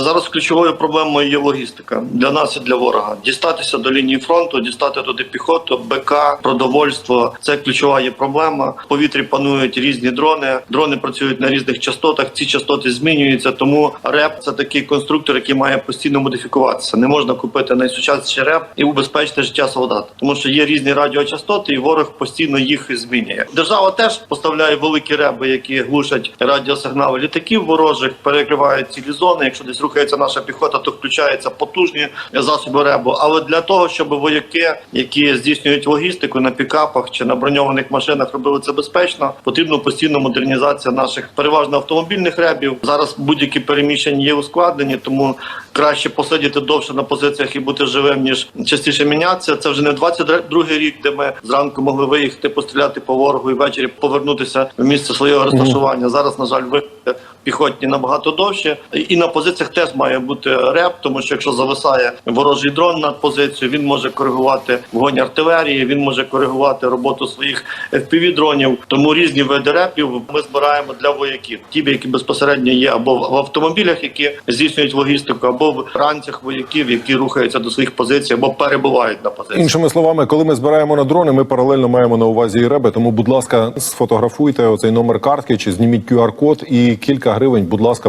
Зараз ключовою проблемою є логістика для нас і для ворога. Дістатися до лінії фронту, дістати туди піхоту, БК, продовольство це ключова є проблема. В повітрі панують різні дрони. Дрони працюють на різних частотах. Ці частоти змінюються. Тому РЕП це такий конструктор, який має постійно модифікуватися. Не можна купити найсучасніший РЕП і убезпечити життя солдат, тому що є різні радіочастоти, і ворог постійно їх змінює. Держава теж поставляє великі реби, які глушать радіосигнали літаків ворожих, перекривають цілі зони. Якщо десь рухається наша піхота, то включаються потужні засоби ребу. Але для того, щоб вояки, які здійснюють логістику на пікапах чи на броньованих машинах, робили це безпечно, потрібно постійно модернізація наших переважно автомобільних ребів. Зараз будь-які переміщення є ускладнені, тому краще посидіти довше на позиціях і бути живим, ніж частіше мінятися. Це вже не 22-й рік, де ми зранку могли виїхати, постріляти по ворогу і ввечері повернутися в місце свого розташування. Зараз, на жаль, виїхати піхотні набагато довше. І на позиціях теж має бути реп, тому що якщо зависає ворожий дрон над позицію, він може коригувати вогонь артилерії, він може коригувати роботу своїх fpv дронів. Тому різні види репів ми збираємо для вояків. Ті, які безпосередньо є або в автомобілях, які здійснюють логістику, або в ранцях вояків, які рухаються до своїх позицій, або перебувають на позиції. Іншими словами, коли ми збираємо на дрони, ми паралельно маємо на увазі і реби. Тому, будь ласка, сфотографуйте оцей номер картки чи зніміть QR-код і кілька гривень, будь ласка,